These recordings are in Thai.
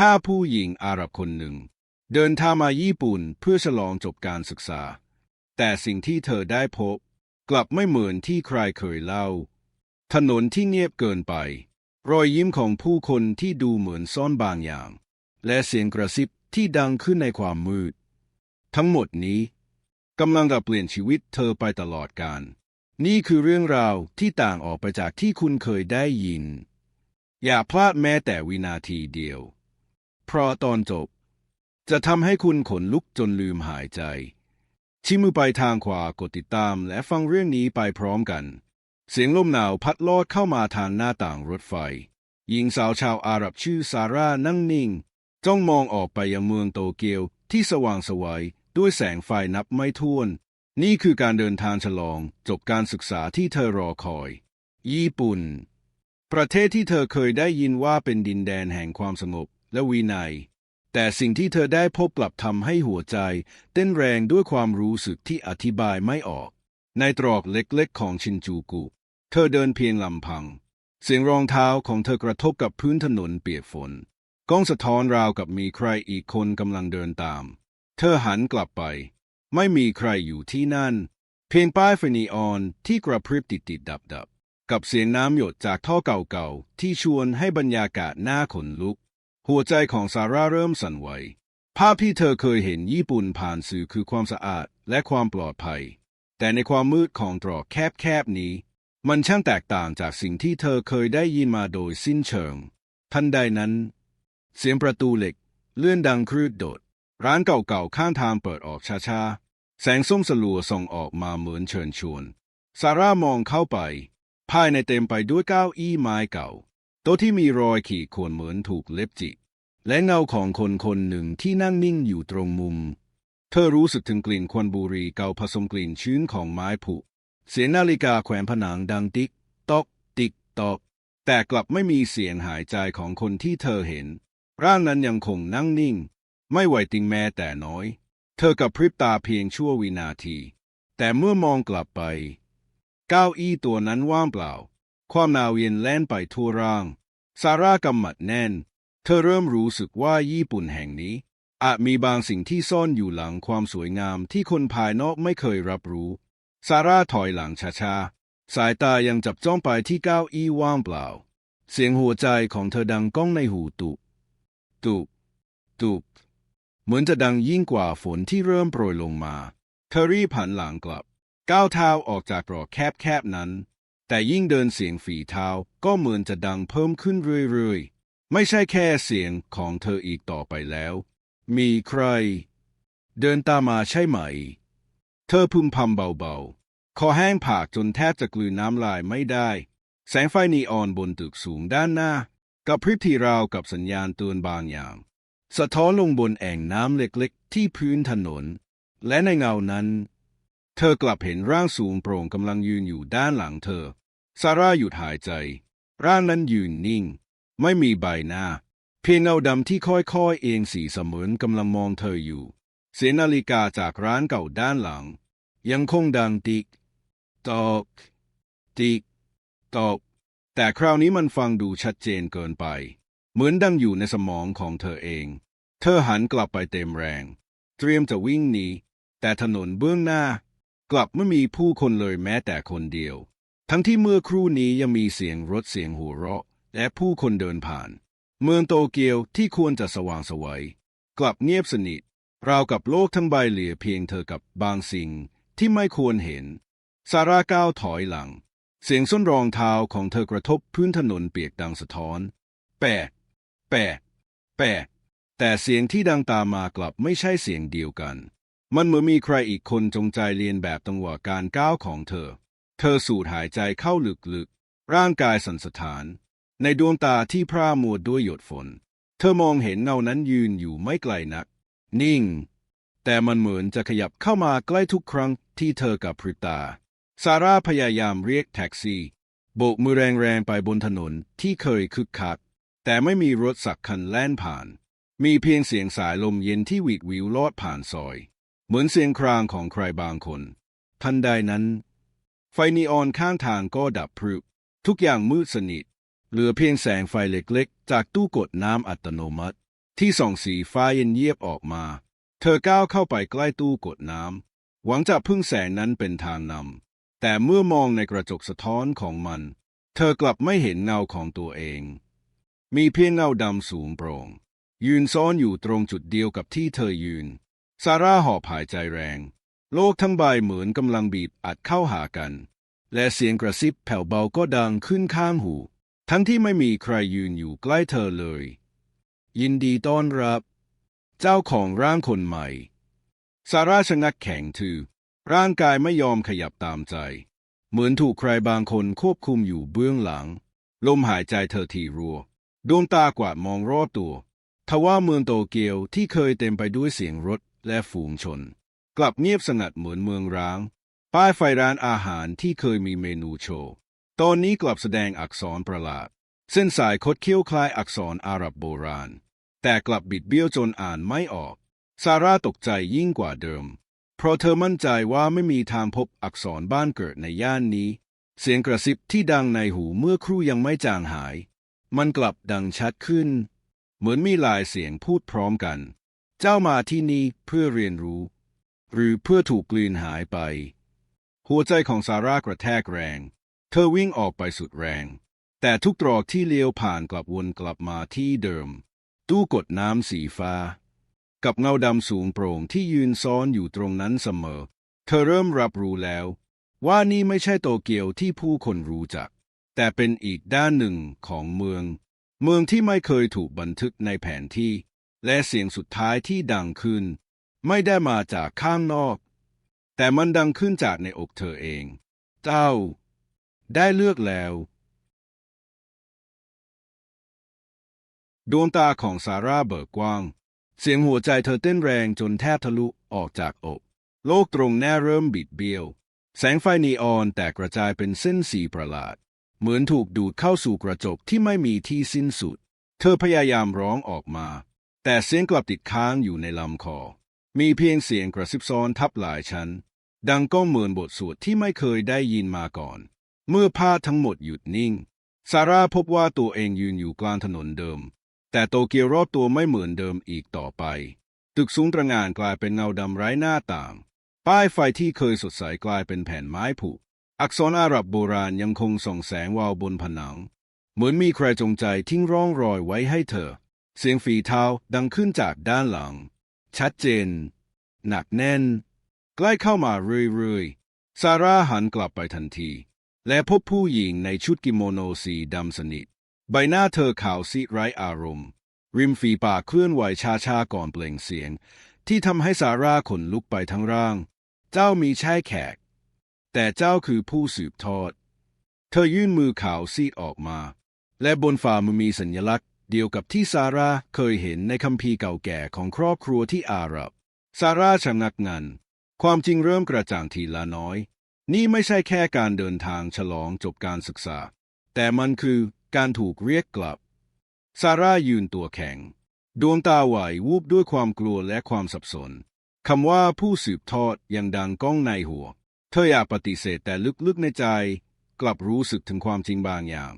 ถ้าผู้หญิงอาหรับคนหนึ่ง เดินทางมาญี่ปุ่นเพื่อฉลองจบการศึกษา แต่สิ่งที่เธอได้พบ กลับไม่เหมือนที่ใครเคยเล่า ถนนที่เงียบเกินไป รอยยิ้มของผู้คนที่ดูเหมือนซ่อนบางอย่าง และเสียงกระซิบที่ดังขึ้นในความมืด ทั้งหมดนี้กำลังจะเปลี่ยนชีวิตเธอไปตลอดกาลนี่คือเรื่องราวที่ต่างออกไปจากที่คุณเคยได้ยิน อย่าพลาดแม้แต่วินาทีเดียว เพราะตอนจบ จะทำให้คุณขนลุกจนลืมหายใจ ชี้มือไปทางขวากดติดตามและฟังเรื่องนี้ไปพร้อมกัน เสียงลมหนาวพัดลอดเข้ามาทางหน้าต่างรถไฟ หญิงสาวชาวอาหรับชื่อซาร่านั่งนิ่ง จ้องมองออกไปยังเมืองโตเกียวที่สว่างไสวัยด้วยแสงไฟนับไม่ถ้วน นี่คือการเดินทางฉลองจบการศึกษาที่เธอรอคอย ญี่ปุ่น ประเทศที่เธอเคยได้ยินว่าเป็นดินแดนแห่งความสงบ และวินัย แต่สิ่งที่เธอได้พบกลับทำให้หัวใจ เต้นแรงด้วยความรู้สึกที่อธิบายไม่ออก ในตรอกเล็กๆ ของชินจูกุ เธอเดินเพียงลำพัง เสียงรองเท้าของเธอกระทบกับพื้นถนนเปียกฝนกล้องสะท้อนราวกับมีใครอีกคนกำลังเดินตาม เธอหันกลับไป ไม่มีใครอยู่ที่นั่น เพียงป้ายไฟนีออนที่กระพริบติดติดดับดับกับเสียงน้ำหยดจากท่อเก่าๆ ที่ชวนให้บรรยากาศน่าขนลุก หัวใจของซาร่าเริ่มสั่นไหว ภาพที่เธอเคยเห็นญี่ปุ่นผ่านสื่อคือความสะอาดและความปลอดภัย แต่ในความมืดของตรอกแคบๆนี้ มันช่างแตกต่างจากสิ่งที่เธอเคยได้ยินมาโดยสิ้นเชิง ทันใดนั้น เสียงประตูเหล็ก เลื่อนดังครืดโดด ร้านเก่าๆข้างทางเปิดออกช้าๆ แสงส้มสลัวส่องออกมาเหมือนเชิญชวน ซาร่ามองเข้าไป ภายในเต็มไปด้วยเก้าอี้ไม้เก่า ต๊ะที่มีรอยขีดข่วนเหมือนถูกเล็บจิก และเงาของคนคนหนึ่งที่นั่งนิ่งอยู่ตรงมุม เธอรู้สึกถึงกลิ่นควันบุหรี่เก่าผสมกลิ่นชื้นของไม้ผุ เสียงนาฬิกาแขวนผนังดังติ๊กตอก ติ๊กตอก แต่กลับไม่มีเสียงหายใจของคนที่เธอเห็น ร่างนั้นยังคงนั่งนิ่ง ไม่ไหวติงแม้แต่น้อย เธอกับพริบตาเพียงชั่ววินาที แต่เมื่อมองกลับไป เก้าอี้ตัวนั้นว่างเปล่า ความหนาวเย็นแล่นไปทั่วร่าง ซาร่ากำมัดแน่น เธอเริ่มรู้สึกว่าญี่ปุ่นแห่งนี้ อาจมีบางสิ่งที่ซ่อนอยู่หลังความสวยงามที่คนภายนอกไม่เคยรับรู้ ซาร่าถอยหลังช้าๆ สายตายังจับจ้องไปที่เก้าอี้ว่างเปล่า เสียงหัวใจของเธอดังก้องในหูตุบตุบตุบเหมือนจะดังยิ่งกว่าฝนที่เริ่มโปรยลงมา เธอรีบหันหลังกลับ ก้าวเท้าออกจากตรอกแคบๆนั้น แต่ยิ่งเดินเสียงฝีเท้าก็เหมือนจะดังเพิ่มขึ้นเรื่อยๆ ไม่ใช่แค่เสียงของเธออีกต่อไปแล้ว มีใคร เดินตามมาใช่ไหม เธอพึมพำเบาๆ คอแห้งผากจนแทบจะกลืนน้ำลายไม่ได้ แสงไฟนีออนบนตึกสูงด้านหน้า กับพริบทีราวกับสัญญาณเตือนบางอย่าง สะท้อนลงบนแอ่งน้ำเล็กๆ ที่พื้นถนน และในเงานั้น เธอกลับเห็นร่างสูงโปร่งกำลังยืนอยู่ด้านหลังเธอ ซาร่าหยุดหายใจ ร่างนั้นยืนนิ่ง ไม่มีใบหน้า เพียงเงาดำที่ค่อยๆ เอียงสีเสมือนกำลังมองเธออยู่ เสียงนาฬิกาจากร้านเก่าด้านหลัง ยังคงดังติ๊กตอกติ๊กตอกแต่คราวนี้มันฟังดูชัดเจนเกินไป เหมือนดังอยู่ในสมองของเธอเอง เธอหันกลับไปเต็มแรง เตรียมจะวิ่งหนีแต่ถนนเบื้องหน้า กลับไม่มีผู้คนเลยแม้แต่คนเดียว ทั้งที่เมื่อครู่นี้ยังมีเสียงรถเสียงหัวเราะ และผู้คนเดินผ่าน เมืองโตเกียวที่ควรจะสว่างไสวัย กลับเงียบสนิทราวกับโลกทั้งใบเหลือเพียงเธอกับบางสิ่งที่ไม่ควรเห็น ซาร่าก้าวถอยหลัง เสียงส้นรองเท้าของเธอกระทบพื้นถนนเปียกดังสะท้อน แปะ แปะ แปะ แต่เสียงที่ดังตามมากลับไม่ใช่เสียงเดียวกัน มันเหมือนมีใครอีกคนจงใจเรียนแบบจังหวะการก้าวของเธอ เธอสูดหายใจเข้าลึกๆ ร่างกายสั่นสะท้าน ในดวงตาที่พร่ามัวด้วยหยดฝน เธอมองเห็นเงานั้นยืนอยู่ไม่ไกลนัก นิ่ง แต่มันเหมือนจะขยับเข้ามาใกล้ทุกครั้งที่เธอกับพริบตา ซาร่าพยายามเรียกแท็กซี่ โบกมือแรงๆไปบนถนนที่เคยคึกคัก แต่ไม่มีรถสักคันแล่นผ่าน มีเพียงเสียงสายลมเย็นที่หวีดวิวลอดผ่านซอย เหมือนเสียงครางของใครบางคน ทันใดนั้น ไฟนีออนข้างทางก็ดับพรึบทุกอย่างมืดสนิท เหลือเพียงแสงไฟเล็กๆ จากตู้กดน้ำอัตโนมัติ ที่ส่องสีฟ้าเย็นเยียบออกมา เธอก้าวเข้าไปใกล้ตู้กดน้ำหวังจะพึ่งแสงนั้นเป็นทางนำแต่เมื่อมองในกระจกสะท้อนของมัน เธอกลับไม่เห็นเงาของตัวเอง มีเพียงเงาดำสูงโปร่งยืนซ้อนอยู่ตรงจุดเดียวกับที่เธอยืน ซาร่าหอบหายใจแรง โลกทั้งใบเหมือนกำลังบีบอัดเข้าหากัน และเสียงกระซิบแผ่วเบาก็ดังขึ้นข้างหู ทั้งที่ไม่มีใครยืนอยู่ใกล้เธอเลย ยินดีต้อนรับ เจ้าของร่างคนใหม่ ซาร่าชะงักแข็งทือ ร่างกายไม่ยอมขยับตามใจ เหมือนถูกใครบางคนควบคุมอยู่เบื้องหลัง ลมหายใจเธอทีรัว ดวงตากวาดมองรอบตัวทว่าเมืองโตเกียวที่เคยเต็มไปด้วยเสียงรถ และฝูงชน กลับเงียบสงัดเหมือนเมืองร้าง ป้ายไฟร้านอาหารที่เคยมีเมนูโชว์ ตอนนี้กลับแสดงอักษรประหลาด เส้นสายคดเคี้ยวคล้ายอักษรอาหรับโบราณ แต่กลับบิดเบี้ยวจนอ่านไม่ออก ซาร่าตกใจยิ่งกว่าเดิม เพราะเธอมั่นใจว่าไม่มีทางพบอักษรบ้านเกิดในย่านนี้ เสียงกระซิบที่ดังในหูเมื่อครู่ยังไม่จางหาย มันกลับดังชัดขึ้น เหมือนมีหลายเสียงพูดพร้อมกัน เจ้ามาที่นี่เพื่อเรียนรู้ หรือเพื่อถูกกลืนหายไป หัวใจของซาร่ากระแทกแรง เธอวิ่งออกไปสุดแรง แต่ทุกตรอกที่เลี้ยวผ่านกลับวนกลับมาที่เดิม ตู้กดน้ำสีฟ้า กับเงาดำสูงโปร่งที่ยืนซ้อนอยู่ตรงนั้นเสมอ เธอเริ่มรับรู้แล้ว ว่านี่ไม่ใช่โตเกียวที่ผู้คนรู้จัก แต่เป็นอีกด้านหนึ่งของเมือง เมืองที่ไม่เคยถูกบันทึกในแผนที่ และเสียงสุดท้ายที่ดังขึ้น ไม่ได้มาจากข้างนอก แต่มันดังขึ้นจากในอกเธอเอง เจ้า ได้เลือกแล้ว ดวงตาของซาร่าเบิกกว้าง เสียงหัวใจเธอเต้นแรงจนแทบทะลุออกจากอก โลกตรงหน้าเริ่มบิดเบี้ยว แสงไฟนีออนแตกกระจายเป็นเส้นสีประหลาด เหมือนถูกดูดเข้าสู่กระจกที่ไม่มีที่สิ้นสุด เธอพยายามร้องออกมา แต่เสียงกลับติดค้างอยู่ในลำคอ มีเพียงเสียงกระซิบซ้อนทับหลายชั้น ดังก้องเหมือนบทสวดที่ไม่เคยได้ยินมาก่อน เมื่อผ้าทั้งหมดหยุดนิ่ง ซาร่าพบว่าตัวเองยืนอยู่กลางถนนเดิม แต่โตเกียวรอบตัวไม่เหมือนเดิมอีกต่อไป ตึกสูงตระหง่านกลายเป็นเงาดำไร้หน้าต่าง ป้ายไฟที่เคยสดใสกลายเป็นแผ่นไม้ผุ อักษรอาหรับโบราณยังคงส่องแสงวาวบนผนัง เหมือนมีใครจงใจทิ้งร่องรอยไว้ให้เธอ เสียงฝีเท้าดังขึ้นจากด้านหลัง ชัดเจน หนักแน่น ใกล้เข้ามาเรื่อยๆ ซาร่าหันกลับไปทันที และพบผู้หญิงในชุดกิโมโนสีดำสนิท ใบหน้าเธอขาวซีดไร้อารมณ์ ริมฝีปากเคลื่อนไหวช้าๆก่อนเปล่งเสียง ที่ทำให้ซาร่าขนลุกไปทั้งร่าง เจ้ามีใช่แขก แต่เจ้าคือผู้สืบทอด เธอยื่นมือขาวซีดออกมา และบนฝ่ามือมีสัญลักษณ์ เดียวกับที่ซาร่าเคยเห็นในคัมภีร์เก่าแก่ของครอบครัวที่อาหรับ ซาร่าชะงักงัน ความจริงเริ่มกระจ่างทีละน้อย นี่ไม่ใช่แค่การเดินทางฉลองจบการศึกษา แต่มันคือการถูกเรียกกลับ ซาร่ายืนตัวแข็ง ดวงตาไหววูบด้วยความกลัวและความสับสนคำว่าผู้สืบทอดยังดังก้องในหัว เธออยากปฏิเสธแต่ลึกๆในใจ กลับรู้สึกถึงความจริงบางอย่าง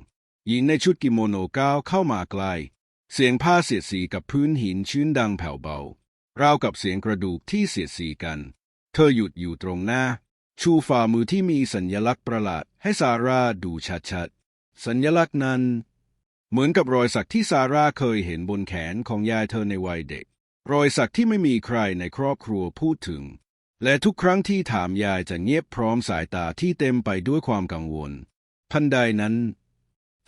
หญิงในชุดกิโมโนก้าวเข้ามาใกล้เสียงผ้าเสียดสีกับพื้นหินชื้นดังแผ่วเบาราวกับเสียงกระดูกที่เสียดสีกัน เธอหยุดอยู่ตรงหน้า ชูฝ่ามือที่มีสัญลักษณ์ประหลาดให้ซาร่าดูชัดๆ สัญลักษณ์นั้น เหมือนกับรอยสักที่ซาร่าเคยเห็นบนแขนของยายเธอในวัยเด็ก รอยสักที่ไม่มีใครในครอบครัวพูดถึง และทุกครั้งที่ถามยายจะเงียบพร้อมสายตาที่เต็มไปด้วยความกังวล ทันใดนั้น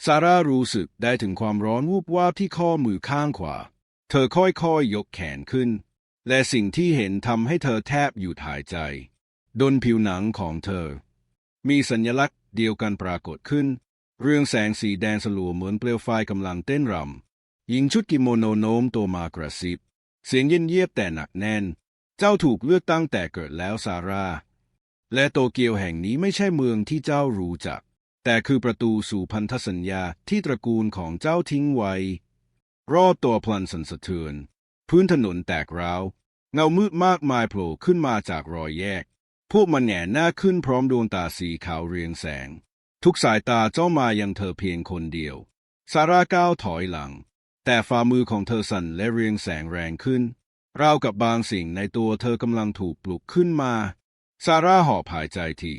ซาร่ารู้สึกได้ถึงความร้อนวูบวาบที่ข้อมือข้างขวา เธอค่อยๆยยกแขนขึ้น และสิ่งที่เห็นทำให้เธอแทบหยุดหายใจ ดนผิวหนังของเธอ มีสัญลักษณ์เดียวกันปรากฏขึ้น เรื่องแสงสีแดงสลัวเหมือนเปลวไฟกำลังเต้นรำหญิงชุดกิโมโนโน้มตัวมากระซิบ เสียงเย็นเยียบแต่หนักแน่น เจ้าถูกเลือกตั้งแต่เกิดแล้วซาร่าและโตเกียวแห่งนี้ไม่ใช่เมืองที่เจ้ารู้จัก แต่คือประตูสู่พันธสัญญาที่ตระกูลของเจ้าทิ้งไว้ รอบตัวพลันสันสะเทือน พื้นถนนแตกร้าว เงามืดมากมายโผล่ขึ้นมาจากรอยแยก พวกมันแหง่หน้าขึ้นพร้อมดวงตาสีขาวเรียงแสง ทุกสายตาจ้องมายังเธอเพียงคนเดียว ซาร่าก้าวถอยหลัง แต่ฝ่ามือของเธอสั่นและเรียงแสงแรงขึ้น ราวกับบางสิ่งในตัวเธอกำลังถูกปลุกขึ้นมา ซาร่าหอบหายใจที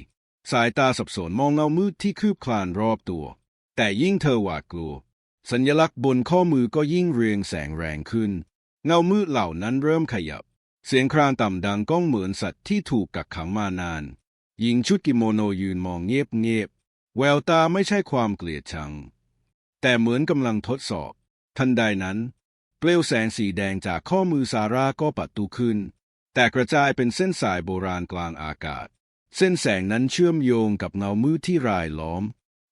สายตาสับสนมองเงามืดที่คืบคลานรอบตัว แต่ยิ่งเธอหวาดกลัว สัญลักษณ์บนข้อมือก็ยิ่งเรียงแสงแรงขึ้น เงามืดเหล่านั้นเริ่มขยับ เสียงครางต่ำดังก้องเหมือนสัตว์ที่ถูกกักขังมานาน หญิงชุดกิโมโนยืนมองเงียบเงียบๆแววตาไม่ใช่ความเกลียดชัง แต่เหมือนกำลังทดสอบ ทันใดนั้น เปลวแสงสีแดงจากข้อมือซาร่าก็ปัดตูขึ้น แต่กระจายเป็นเส้นสายโบราณกลางอากาศ เส้นแสงนั้นเชื่อมโยงกับเงามืดที่รายล้อม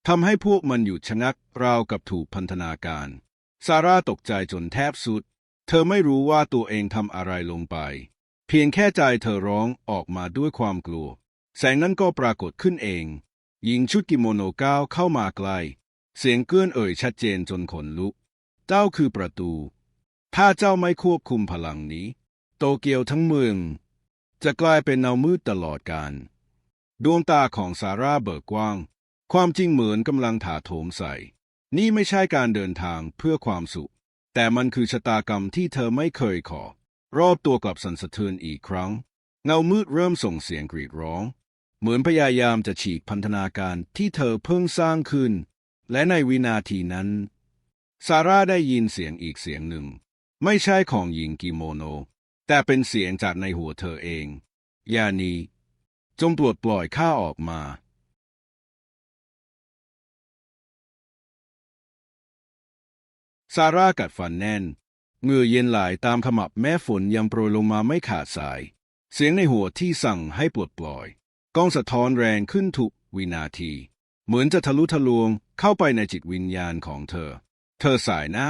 ทำให้พวกมันหยุดชะงักราวกับถูกพันธนาการ ซาร่าตกใจจนแทบสุด เธอไม่รู้ว่าตัวเองทำอะไรลงไป เพียงแค่ใจเธอร้องออกมาด้วยความกลัว แสงนั้นก็ปรากฏขึ้นเอง หญิงชุดกิโมโนก้าวเข้ามาใกล้เสียงเกื้อนเอ่ยชัดเจนจนขนลุก เจ้าคือประตู ถ้าเจ้าไม่ควบคุมพลังนี้ โตเกียวทั้งเมือง จะกลายเป็นเงามืดตลอดกาล ดวงตาของซาร่าเบิกกว้าง ความจริงเหมือนกำลังถาโถมใส่ นี่ไม่ใช่การเดินทางเพื่อความสุข แต่มันคือชะตากรรมที่เธอไม่เคยขอ รอบตัวกลับสั่นสะเทือนอีกครั้ง เงามืดเริ่มส่งเสียงกรีดร้อง เหมือนพยายามจะฉีกพันธนาการที่เธอเพิ่งสร้างขึ้น และในวินาทีนั้นซาร่าได้ยินเสียงอีกเสียงหนึ่ง ไม่ใช่ของหญิงกิโมโน แต่เป็นเสียงจากในหัวเธอเอง ยานี จงปลดปล่อยข้าออกมา ซาร่ากัดฟันแน่นเหงื่อเย็นไหลตามขมับแม้ฝนยังโปรยลงมาไม่ขาดสาย เสียงในหัวที่สั่งให้ปลดปล่อยกล้องสะท้อนแรงขึ้นทุกวินาที เหมือนจะทะลุทะลวงเข้าไปในจิตวิญญาณของเธอ เธอสายนะ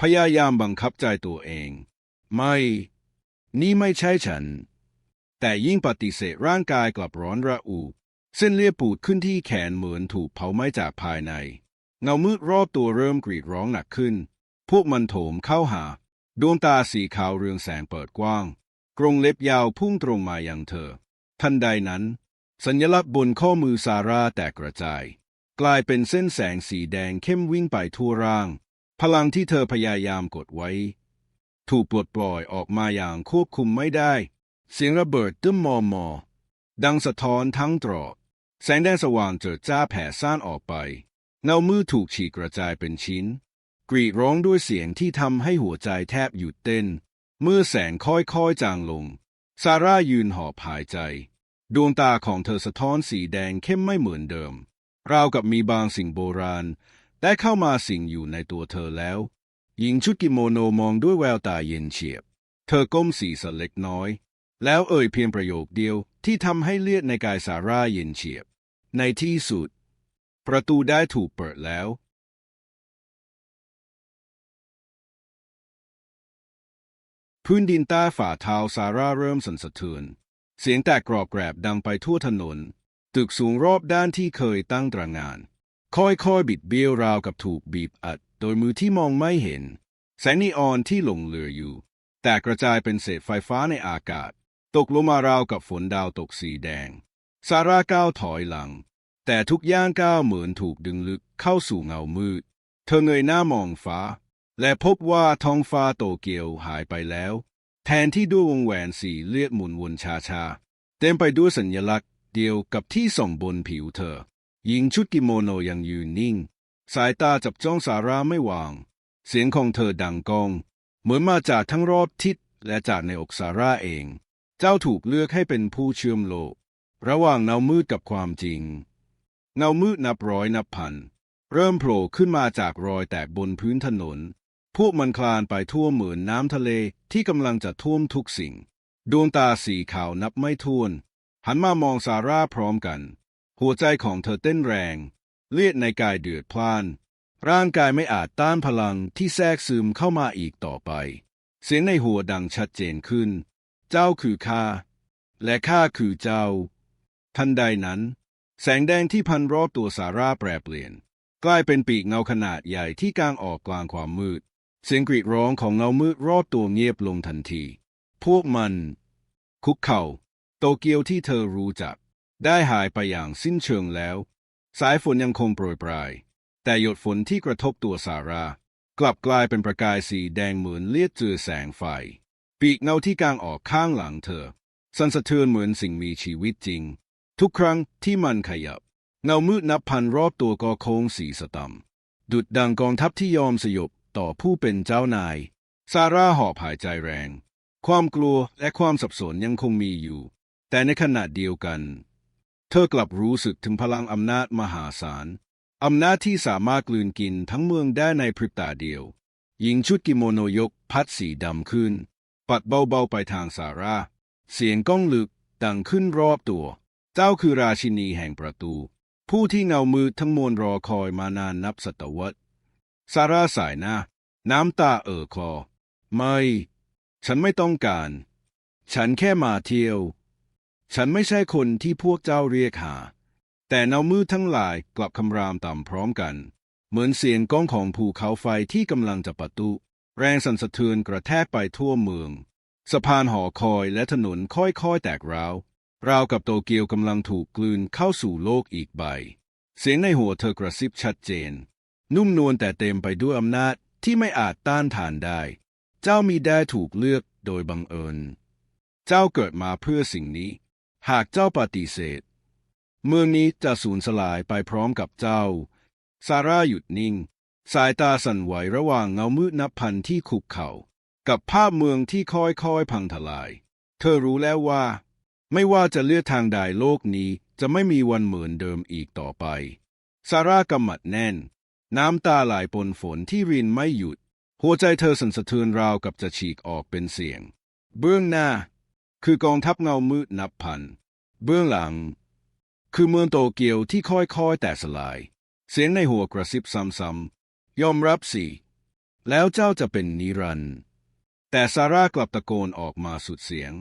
พยายามบังคับใจตัวเอง ไม่ นี่ไม่ใช่ฉัน แต่ยิ่งปฏิเสธร่างกายกลับร้อนระอุ เส้นเลือดปูดขึ้นที่แขนเหมือนถูกเผาไหม้จากภายใน เงามืดรอบตัวเริ่มกรีดร้องหนักขึ้น พวกมันโถมเข้าหา ดวงตาสีขาวเรืองแสงเปิดกว้าง กรงเล็บยาวพุ่งตรงมาอยังเธอ ทันใดนั้น สัญลักษณ์บนข้อมือซาร่าแตกกระจาย กลายเป็นเส้นแสงสีแดงเข้มวิ่งไปทั่วร่าง พลังที่เธอพยายามกดไว้ ถูกปลดปล่อยออกมาอย่างควบคุมไม่ได้ เสียงระเบิดตึ้มมอมอ ดังสะท้อนทั้งตรอกแสงแดงสว่างเจิดจ้าแผ่ซ่านออกไป เงามือถูกฉีกกระจายเป็นชิ้น กรีดร้องด้วยเสียงที่ทำให้หัวใจแทบหยุดเต้น เมื่อแสงค่อยๆจางลง ซาร่ายืนหอบหายใจ ดวงตาของเธอสะท้อนสีแดงเข้มไม่เหมือนเดิม ราวกับมีบางสิ่งโบราณได้เข้ามาสิงอยู่ในตัวเธอแล้ว หญิงชุดกิโมโนมองด้วยแววตาเย็นเฉียบ เธอก้มศีรษะเล็กน้อย แล้วเอ่ยเพียงประโยคเดียวที่ทำให้เลือดในกายซาร่าเย็นเฉียบ ในที่สุด ประตูได้ถูกเปิดแล้ว พื้นดินใต้ฝ่าเท้าซาร่าเริ่มสั่นสะเทือน เสียงแตกกรอบแกรบดังไปทั่วถนน ตึกสูงรอบด้านที่เคยตั้งตระงาน ค่อยๆบิดเบี้ยวราวกับถูกบีบอัด โดยมือที่มองไม่เห็น แสงนีออนที่หลงเหลืออยู่ แต่กระจายเป็นเศษไฟฟ้าในอากาศ ตกลงมาราวกับฝนดาวตกสีแดง ซาร่าก้าวถอยหลัง แต่ทุกย่างก้าวเหมือนถูกดึงลึกเข้าสู่เงามืด เธอเงยหน้ามองฟ้า และพบว่าท้องฟ้าโตเกียวหายไปแล้ว แทนที่ด้วยวงแหวนสีเลือดหมุนวนชาชาๆเต็มไปด้วยสัญลักษณ์เดียวกับที่ส่องบนผิวเธอ หญิงชุดกิโมโนยังยืนนิ่ง สายตาจับจ้องสาราไม่วาง เสียงของเธอดังก้อง เหมือนมาจากทั้งรอบทิศและจากในอกซาร่าเอง เจ้าถูกเลือกให้เป็นผู้เชื่อมโลก ระหว่างเงามืดกับความจริง เงามืดนับร้อยนับพัน เริ่มโผล่ขึ้นมาจากรอยแตกบนพื้นถนน พวกมันคลานไปทั่วเหมือนน้ำทะเลที่กำลังจะท่วมทุกสิ่ง ดวงตาสีขาวนับไม่ถ้วน หันมามองซาร่าพร้อมกัน หัวใจของเธอเต้นแรง เลือดในกายเดือดพล่าน ร่างกายไม่อาจต้านพลังที่แทรกซึมเข้ามาอีกต่อไป เสียงในหัวดังชัดเจนขึ้น เจ้าคือข้า และข้าคือเจ้า ทันใดนั้น แสงแดงที่พันรอบตัวซาร่าแปรเปลี่ยน กลายเป็นปีกเงาขนาดใหญ่ที่กางออกกลางความมืด เสียงกรีดร้องของเงามืดรอบตัวเงียบลงทันที พวกมัน คุกเข่า โตเกียวที่เธอรู้จัก ได้หายไปอย่างสิ้นเชิงแล้ว สายฝนยังคงโปรยปลาย แต่หยดฝนที่กระทบตัวซาร่ากลับกลายเป็นประกายสีแดงเหมือนเลียดเจือแสงไฟ ปีกเงาที่กางออกข้างหลังเธอ สั่นสะเทือนเหมือนสิ่งมีชีวิตจริง ทุกครั้งที่มันขยับ เงามืดนับพันรอบตัวก็โค้งสีสตัมดุดดังกองทัพที่ยอมสยบต่อผู้เป็นเจ้านาย ซาร่าหอบหายใจแรง ความกลัวและความสับสนยังคงมีอยู่ แต่ในขณะเดียวกัน เธอกลับรู้สึกถึงพลังอำนาจมหาศาลอำนาจที่สามารถกลืนกินทั้งเมืองได้ในพริบตาเดียว หญิงชุดกิโมโนยกพัดสีดำขึ้น ปัดเบาๆไปทางซาร่า เสียงก้องลึกดังขึ้นรอบตัว เจ้าคือราชินีแห่งประตู ผู้ที่เงามืดทั้งมวลรอคอยมานานนับศตวรรษ ซาร่าสายหน้า น้ำตาเอ่อคอ ไม่ ฉันไม่ต้องการ ฉันแค่มาเที่ยว ฉันไม่ใช่คนที่พวกเจ้าเรียกหา แต่เนามืดทั้งหลายกลับคำรามต่ำพร้อมกัน เหมือนเสียงก้องของภูเขาไฟที่กำลังจะปะตุ แรงสั่นสะเทือนกระแทกไปทั่วเมือง สะพานหอคอยและถนนค่อยๆแตกร้าว ราวกับโตเกียวกำลังถูกกลืนเข้าสู่โลกอีกใบ เสียงในหัวเธอกระซิบชัดเจน นุ่มนวลแต่เต็มไปด้วยอำนาจที่ไม่อาจต้านทานได้ เจ้ามีได้ถูกเลือกโดยบังเอิญ เจ้าเกิดมาเพื่อสิ่งนี้ หากเจ้าปฏิเสธ เมืองนี้จะสูญสลายไปพร้อมกับเจ้า ซาร่าหยุดนิ่ง สายตาสั่นไหวระหว่างเงามืดนับพันที่คุกเขา่า กับภาพเมืองที่ค่อยๆพังทลาย เธอรู้แล้วว่า ไม่ว่าจะเลือกทางใดโลกนี้จะไม่มีวันเหมือนเดิมอีกต่อไป ซาร่ากำมัดแน่น น้ำตาไหลปนฝนที่รินไม่หยุด หัวใจเธอสั่นสะเทือนราวกับจะฉีกออกเป็นเสียง เบื้องหน้า คือกองทัพเงามืดนับพัน เบื้องหลัง คือเมืองโตเกียวที่ค่อยๆ แตกสลาย เสียงในหัวกระซิบซ้ำๆ ยอมรับสิ แล้วเจ้าจะเป็นนิรันดร์แต่ซาร่ากลับตะโกนออกมาสุดเสียง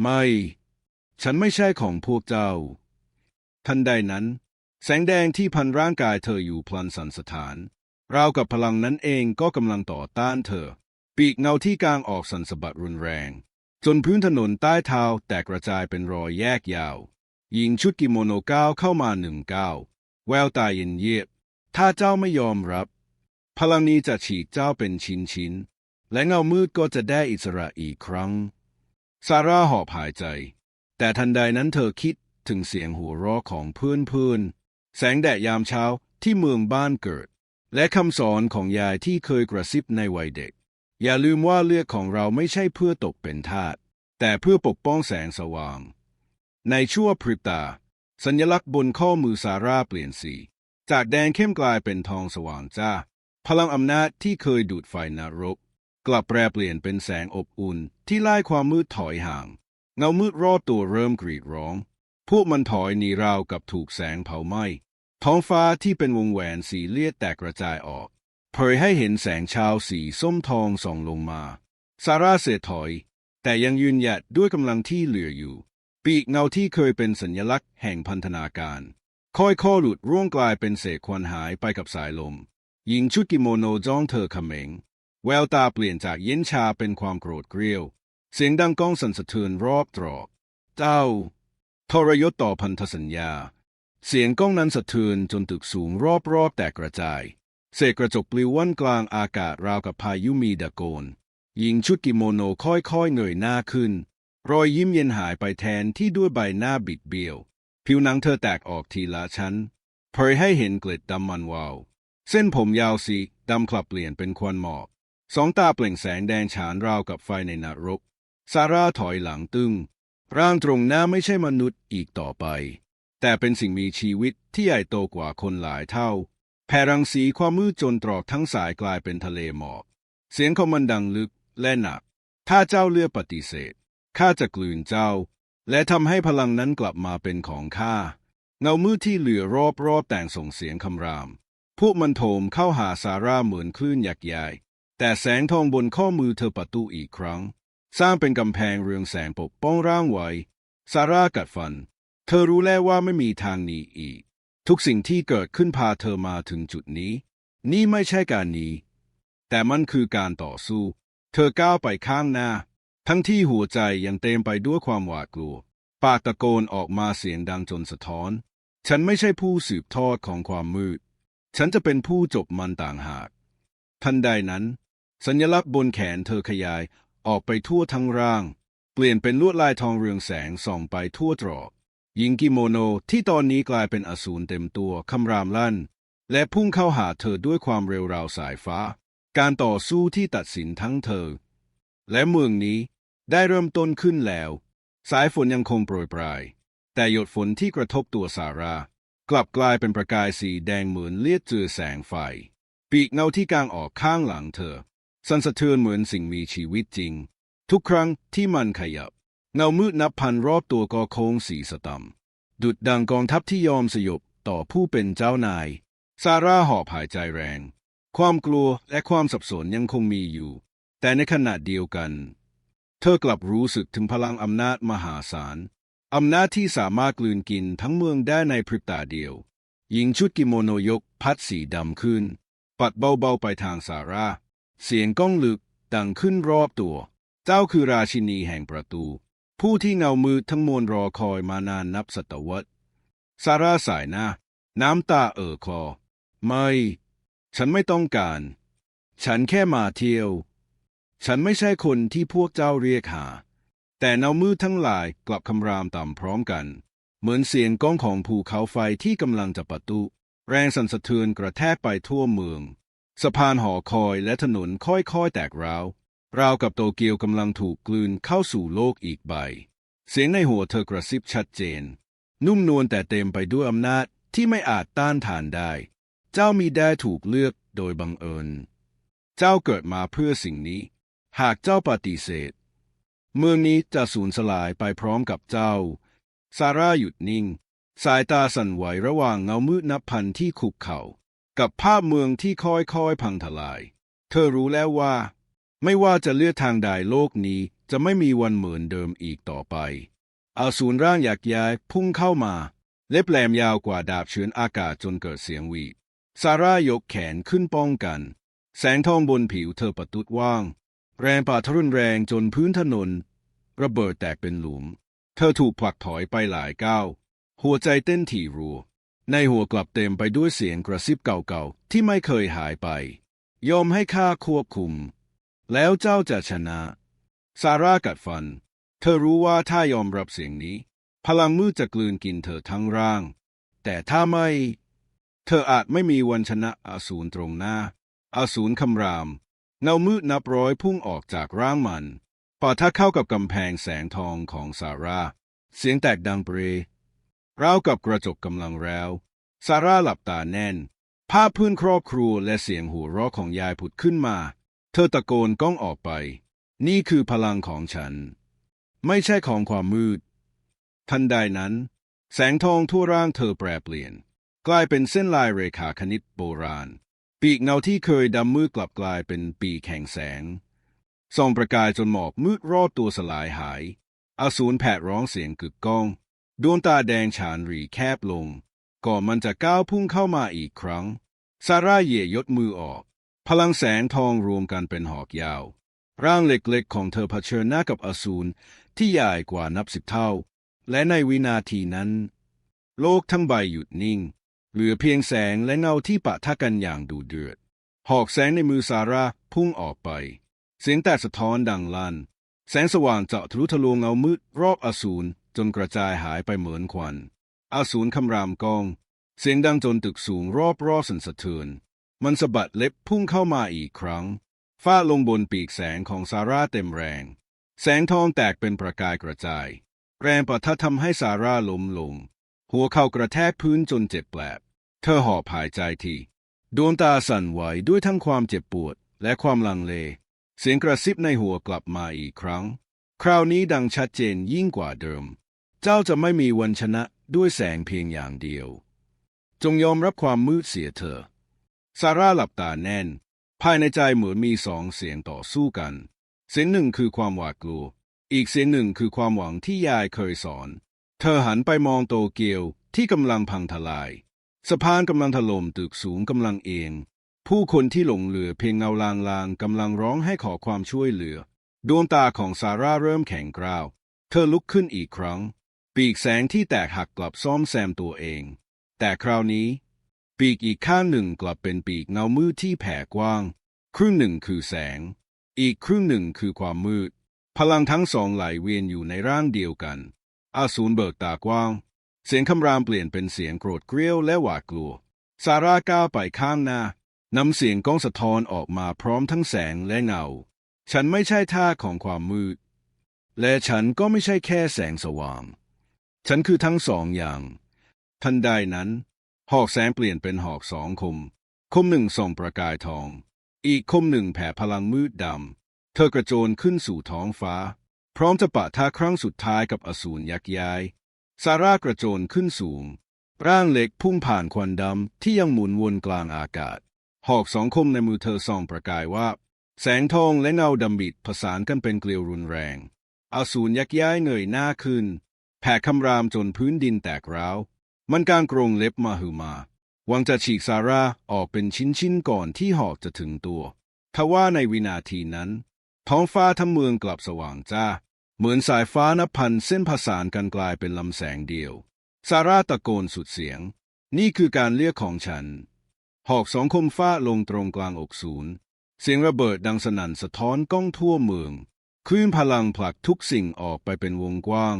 ไม่ ฉันไม่ใช่ของพวกเจ้า ทันใดนั้น แสงแดงที่พันร่างกายเธออยู่พลันสันสถาน ราวกับพลังนั้นเองก็กำลังต่อต้านเธอ ปีกเงาที่กลางออกสันสะบัดรุนแรง จนพื้นถนนใต้เท้าแตกกระจายเป็นรอยแยกยาว หญิงชุดกิโมโนก้าวเข้ามาหนึ่งก้าวแววตาเย็นเยียบ ถ้าเจ้าไม่ยอมรับ พลังนี้จะฉีกเจ้าเป็นชิ้นชิ้นๆ และเงามืดก็จะได้อิสระอีกครั้ง ซาร่าหอบหายใจ แต่ทันใดนั้นเธอคิดถึงเสียงหัวเราะของเพื่อนเพื่อนๆ แสงแดดยามเช้าที่เมืองบ้านเกิด และคำสอนของยายที่เคยกระซิบในวัยเด็ก อย่าลืมว่าเลือดของเราไม่ใช่เพื่อตกเป็นทาส แต่เพื่อปกป้องแสงสว่าง ในชั่วพริบตา สัญลักษณ์บนข้อมือซาร่าเปลี่ยนสี จากแดงเข้มกลายเป็นทองสว่างจ้า พลังอำนาจที่เคยดูดไฟนรก กลับแปรเปลี่ยนเป็นแสงอบอุ่นที่ไล่ความมืดถอยห่าง เงามืดรอบตัวเริ่มกรีดร้อง พวกมันถอยหนีราวกับถูกแสงเผาไหม้ท้องฟ้าที่เป็นวงแหวนสีเลียดแตกกระจายออก เผยให้เห็นแสงเชาวสีส้มทองส่องลงมาซาร่าเสยถอย แต่ยังยืนหยัดด้วยกำลังที่เหลืออยู่ ปีกเงาที่เคยเป็นสัญลักษณ์แห่งพันธนาการ ค่อยๆหลุดร่วงกลายเป็นเศษควันหายไปกับสายลม หญิงชุดกิโมโนจ้องเธอเขม็งแววตาเปลี่ยนจากเย็นชาเป็นความโกรธเกรี้ยว เสียงดังก้องสั่นสะเทือนรอบตรอกเจ้า ทรยศต่อพันธสัญญา เสียงก้องนั้นสะเทือนจนตึกสูงรอบๆแตกกระจาย เศษกระจกปลิวว่อนกลางอากาศราวกับพายุมีดะโกน หญิงชุดกิโมโนค่อยๆเงยหน้าขึ้น รอยยิ้มเย็นหายไปแทนที่ด้วยใบหน้าบิดเบี้ยว ผิวหนังเธอแตกออกทีละชั้น เผยให้เห็นเกล็ดดำมันวาว เส้นผมยาวสีดำคลับเปลี่ยนเป็นควันหมอกสองตาเปล่งแสงแดงฉานราวกับไฟในนรก ซาร่าถอยหลังตึง ร่างตรงหน้าไม่ใช่มนุษย์อีกต่อไป แต่เป็นสิ่งมีชีวิตที่ใหญ่โตกว่าคนหลายเท่า แผ่รังสีความมืดจนตรอกทั้งสายกลายเป็นทะเลหมอก เสียงของมันดังลึกและหนัก ถ้าเจ้าเลือกปฏิเสธ ข้าจะกลืนเจ้า และทำให้พลังนั้นกลับมาเป็นของข้า เงามืดที่เหลือรอบๆแต่งส่งเสียงคำราม พวกมันโถมเข้าหาซาร่าเหมือนคลื่นยักษ์ใหญ่แต่แสงทองบนข้อมือเธอประตูอีกครั้ง สร้างเป็นกำแพงเรืองแสงปกป้องร่างไว้ซาร่ากัดฟัน เธอรู้แล้วว่าไม่มีทางหนีอีก ทุกสิ่งที่เกิดขึ้นพาเธอมาถึงจุดนี้ นี่ไม่ใช่การหนีแต่มันคือการต่อสู้ เธอก้าวไปข้างหน้า ทั้งที่หัวใจยังเต็มไปด้วยความหวาดกลัว ปากตะโกนออกมาเสียงดังจนสะท้อน ฉันไม่ใช่ผู้สืบทอดของความมืด ฉันจะเป็นผู้จบมันต่างหาก ทันใดนั้น สัญลักษณ์บนแขนเธอขยายออกไปทั่วทั้งร่าง เปลี่ยนเป็นลวดลายทองเรืองแสงส่องไปทั่วตรอกหญิงกิโมโนที่ตอนนี้กลายเป็นอสูรเต็มตัวคำรามลั่น และพุ่งเข้าหาเธอด้วยความเร็วราวสายฟ้า การต่อสู้ที่ตัดสินทั้งเธอ และเมืองนี้ได้เริ่มต้นขึ้นแล้ว สายฝนยังคงโปรยปลาย แต่หยดฝนที่กระทบตัวซาร่า กลับกลายเป็นประกายสีแดงเหมือนเลียดเจือแสงไฟ ปีกเงาที่กางออกข้างหลังเธอ สั่นสะเทือนเหมือนสิ่งมีชีวิตจริง ทุกครั้งที่มันขยับ เงามืดนับพันรอบตัวก็โค้งสีสตัมดุดดังกองทัพที่ยอมสยบต่อผู้เป็นเจ้านาย ซาร่าหอบหายใจแรง ความกลัวและความสับสนยังคงมีอยู่ แต่ในขณะเดียวกัน เธอกลับรู้สึกถึงพลังอำนาจมหาศาล อำนาจที่สามารถกลืนกินทั้งเมืองได้ในพริบตาเดียว หญิงชุดกิโมโนยกพัดสีดำขึ้น ปัดเบาๆไปทางซาร่า เสียงก้องลึกดังขึ้นรอบตัว เจ้าคือราชินีแห่งประตู ผู้ที่เงามือทั้งมวลรอคอยมานานนับศตวรรษซาร่าสายหน้า น้ำตาเอ่อคลอ ไม่ ฉันไม่ต้องการ ฉันแค่มาเที่ยว ฉันไม่ใช่คนที่พวกเจ้าเรียกหา แต่เนามือทั้งหลายกลับคำรามต่ำพร้อมกัน เหมือนเสียงก้องของภูเขาไฟที่กำลังจะประตุแรงสั่นสะเทือนกระแทกไปทั่วเมือง สะพานหอคอยและถนนค่อยๆแตกร้าวราวกับโตเกียวกำลังถูกกลืนเข้าสู่โลกอีกใบ เสียงในหัวเธอกระซิบชัดเจน นุ่มนวลแต่เต็มไปด้วยอำนาจที่ไม่อาจต้านทานได้ เจ้ามีได้ถูกเลือกโดยบังเอิญ เจ้าเกิดมาเพื่อสิ่งนี้ หากเจ้าปฏิเสธ เมืองนี้จะสูญสลายไปพร้อมกับเจ้า ซาร่าหยุดนิ่ง สายตาสั่นไหวระหว่างเงามืดนับพันที่คุกเขา่า กับภาพเมืองที่ค่อยๆพังทลาย เธอรู้แล้วว่า ไม่ว่าจะเลือกทางใดโลกนี้จะไม่มีวันเหมือนเดิมอีกต่อไป อาสูรร่างอยากย้ายพุ่งเข้ามา เล็บแหลมยาวกว่าดาบเฉือนอากาศจนเกิดเสียงวีดซาร่ายกแขนขึ้นป้องกัน แสงทองบนผิวเธอประตุดว่าง แรงป่าทะรุนแรงจนพื้นถนน ระเบิดแตกเป็นหลุม เธอถูกผลักถอยไปหลายก้าว หัวใจเต้นถี่รัว ในหัวกลับเต็มไปด้วยเสียงกระซิบเก่าๆ ที่ไม่เคยหายไป ยอมให้ข้าควบคุม แล้วเจ้าจะชนะ ซาร่ากัดฟัน เธอรู้ว่าถ้ายอมรับเสียงนี้ พลังมืดจะกลืนกินเธอทั้งร่าง แต่ถ้าไม่ เธออาจไม่มีวันชนะอาสูรตรงหน้าอาสูรคำราม เงามืดนับร้อยพุ่งออกจากร่างมันปะทะเข้ากับกำแพงแสงทองของซาร่า เสียงแตกดังเปรยราวกับกระจกกำลังแร้วซาร่าหลับตาแน่น ภาพพื้นครอบครัวและเสียงหัวเราะของยายผุดขึ้นมา เธอตะโกนก้องออกไป นี่คือพลังของฉัน ไม่ใช่ของความมืด ทันใดนั้น แสงทองทั่วร่างเธอแปรเปลี่ยน กลายเป็นเส้นลายเรขาคณิตโบราณ ปีกเงาที่เคยดำมืดกลับกลายเป็นปีกแห่งแสงส่องประกายจนหมอกมืดรอบตัวสลายหาย อสูรแผดร้องเสียงกึกก้อง ดวงตาแดงฉานรีแคบลง ก่อนมันจะก้าวพุ่งเข้ามาอีกครั้ง ซาร่าเย่ยดมือออก พลังแสงทองรวมกันเป็นหอกยาว ร่างเล็กๆของเธอเผชิญหน้ากับอสูรที่ใหญ่กว่านับสิบเท่า และในวินาทีนั้น โลกทั้งใบหยุดนิ่ง เหลือเพียงแสงและเงาที่ปะทะกันอย่างดูเดือด หอกแสงในมือซาร่าพุ่งออกไป เสียงแตกสะท้อนดังลั่น แสงสว่างเจาะทะลุทะลวงเงามืดรอบอสูรจนกระจายหายไปเหมือนควัน อสูรคำรามกอง เสียงดังจนตึกสูงรอบรอบสั่นสะเทือน มันสะบัดเล็บพุ่งเข้ามาอีกครั้งฟาดลงบนปีกแสงของซาร่าเต็มแรง แสงทองแตกเป็นประกายกระจาย แรงปะทะทำให้ซาร่าล้มลง หัวเข่ากระแทกพื้นจนเจ็บแปลบ เธอหอบหายใจทีดวงตาสั่นไหวด้วยทั้งความเจ็บปวดและความลังเล เสียงกระซิบในหัวกลับมาอีกครั้ง คราวนี้ดังชัดเจนยิ่งกว่าเดิม เจ้าจะไม่มีวันชนะด้วยแสงเพียงอย่างเดียว จงยอมรับความมืดเสียเถอะซาร่าหลับตาแน่น ภายในใจเหมือนมีสองเสียงต่อสู้กัน เสียงหนึ่งคือความหวาดกลัว อีกเสียงหนึ่งคือความหวังที่ยายเคยสอน เธอหันไปมองโตเกียวที่กำลังพังทลาย สะพานกำลังถล่มตึกสูงกำลังเองผู้คนที่หลงเหลือเพียงเงาลางๆกำลังร้องให้ขอความช่วยเหลือ ดวงตาของซาร่าเริ่มแข็งกร้าว เธอลุกขึ้นอีกครั้ง ปีกแสงที่แตกหักกลับซ่อมแซมตัวเอง แต่คราวนี้ ปีกอีกข้างหนึ่งกลับเป็นปีกเงามืดที่แผ่กว้าง ครึ่งหนึ่งคือแสง อีกครึ่งหนึ่งคือความมืด พลังทั้งสองไหลเวียนอยู่ในร่างเดียวกัน อาสูรเบิกตากว้าง เสียงคำรามเปลี่ยนเป็นเสียงโกรธเกรี้ยวและหวาดกลัว ซาร่าก้าวไปข้างหน้านำเสียงก้องสะท้อนออกมาพร้อมทั้งแสงและเงา ฉันไม่ใช่ท่าของความมืด และฉันก็ไม่ใช่แค่แสงสว่าง ฉันคือทั้งสองอย่าง ทันใดนั้น หอกแสงเปลี่ยนเป็นหอกสองคม คมหนึ่งส่องประกายทอง อีกคมหนึ่งแผ่พลังมืดดำ เธอกระโจนขึ้นสู่ท้องฟ้า ร้อมจะปะทะครั้งสุดท้ายกับอสูรยักษ์ย้าย ซาร่ากระโจนขึ้นสูง ร่างเล็กพุ่งผ่านควันดำที่ยังหมุนวนกลางอากาศ หอกสองคมในมือเธอส่องประกายว่า แสงทองและเงาดำบิดผสานกันเป็นเกลียวรุนแรง อสูรยักษ์ย้ายเงยหน้าขึ้น แผ่คำรามจนพื้นดินแตกร้าว มันกางกรงเล็บมาหือมาหวังจะฉีกซาร่าออกเป็นชิ้นๆก่อนที่หอกจะถึงตัวทว่าในวินาทีนั้นท้องฟ้าทั้งเมืองกลับสว่างจ้า เหมือนสายฟ้านับพันเส้นผสานกันกลายเป็นลำแสงเดียว ซาร่าตะโกนสุดเสียง นี่คือการเรียกของฉัน หอกสองคมฟ้าลงตรงกลางอกศูนย์ เสียงระเบิดดังสนั่นสะท้อนก้องทั่วเมือง คลื่นพลังผลักทุกสิ่งออกไปเป็นวงกว้าง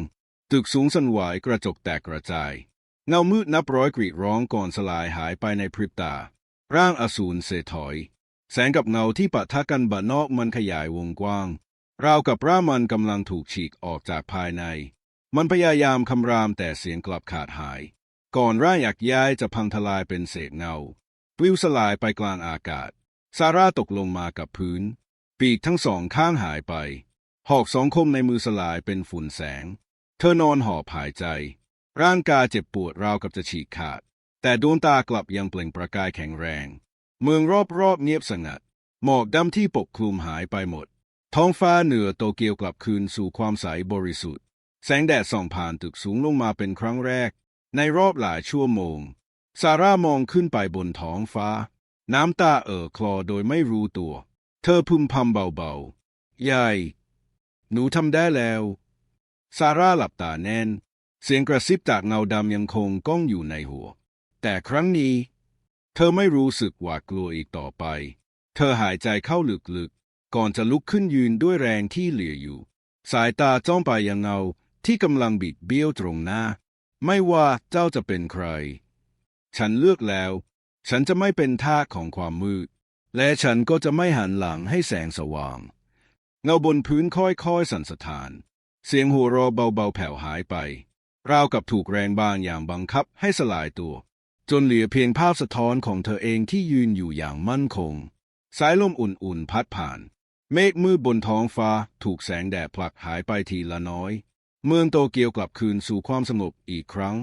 ตึกสูงสั่นไหวกระจกแตกกระจาย เงามืดนับร้อยกรีดร้องก่อนสลายหายไปในพริบตา ร่างอสูรเสถอย แสงกับเงาที่ปะทะกันบะนอกมันขยายวงกว้าง ราวกับร่างมันกำลังถูกฉีกออกจากภายใน มันพยายามคำรามแต่เสียงกลับขาดหาย ก่อนร่างยักย้ายจะพังทลายเป็นเศษเงาปลิวสลายไปกลางอากาศ ซาร่าตกลงมากับพื้น ปีกทั้งสองข้างหายไป หอกสองคมในมือสลายเป็นฝุ่นแสง เธอนอนหอบหายใจ ร่างกายเจ็บปวดราวกับจะฉีกขาด แต่ดวงตากลับยังเปล่งประกายแข็งแรง เมืองรอบๆเงียบสงัด หมอกดำที่ปกคลุมหายไปหมด ท้องฟ้าเหนือโตเกียวกลับคืนสู่ความใสบริสุทธิ์ แสงแดดส่องผ่านตึกสูงลงมาเป็นครั้งแรก ในรอบหลายชั่วโมง ซาร่ามองขึ้นไปบนท้องฟ้า น้ำตาเอ่อคลอโดยไม่รู้ตัว เธอพึมพำเบาๆ ยาย หนูทำได้แล้ว ซาร่าหลับตาแน่น เสียงกระซิบจากเงาดำยังคงก้องอยู่ในหัว แต่ครั้งนี้ เธอไม่รู้สึกหวาดกลัวอีกต่อไป เธอหายใจเข้าลึกๆ ก่อนจะลุกขึ้นยืนด้วยแรงที่เหลืออยู่ สายตาจ้องไปยังเงาที่กำลังบิดเบี้ยวตรงหน้า ไม่ว่าเจ้าจะเป็นใคร ฉันเลือกแล้ว ฉันจะไม่เป็นทาสของความมืด และฉันก็จะไม่หันหลังให้แสงสว่าง เงาบนพื้นค่อยๆสั่นสะท้าน เสียงหัวเราะเบาๆแผ่วหายไป ราวกับถูกแรงบางอย่างบังคับให้สลายตัว จนเหลือเพียงภาพสะท้อนของเธอเองที่ยืนอยู่อย่างมั่นคง สายลมอุ่นๆพัดผ่าน เมฆมืดบนท้องฟ้าถูกแสงแดดผลักหายไปทีละน้อย เมืองโตเกียวกลับคืนสู่ความสงบอีกครั้ง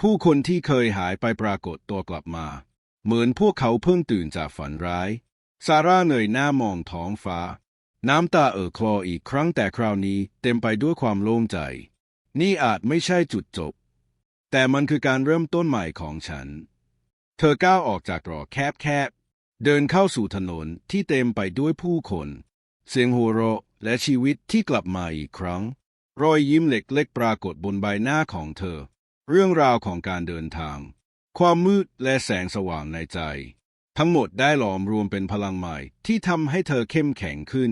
ผู้คนที่เคยหายไปปรากฏตัวกลับมา เหมือนพวกเขาเพิ่งตื่นจากฝันร้าย ซาร่าเงยหน้ามองท้องฟ้า น้ำตาเอ่อคลออีกครั้งแต่คราวนี้เต็มไปด้วยความโล่งใจ นี่อาจไม่ใช่จุดจบ แต่มันคือการเริ่มต้นใหม่ของฉัน เธอก้าวออกจากรอแคบๆเดินเข้าสู่ถนนที่เต็มไปด้วยผู้คน เสียงหัวเราะและชีวิตที่กลับมาอีกครั้ง รอยยิ้มเล็กๆปรากฏบนใบหน้าของเธอ เรื่องราวของการเดินทาง ความมืดและแสงสว่างในใจ ทั้งหมดได้หลอมรวมเป็นพลังใหม่ที่ทำให้เธอเข้มแข็งขึ้น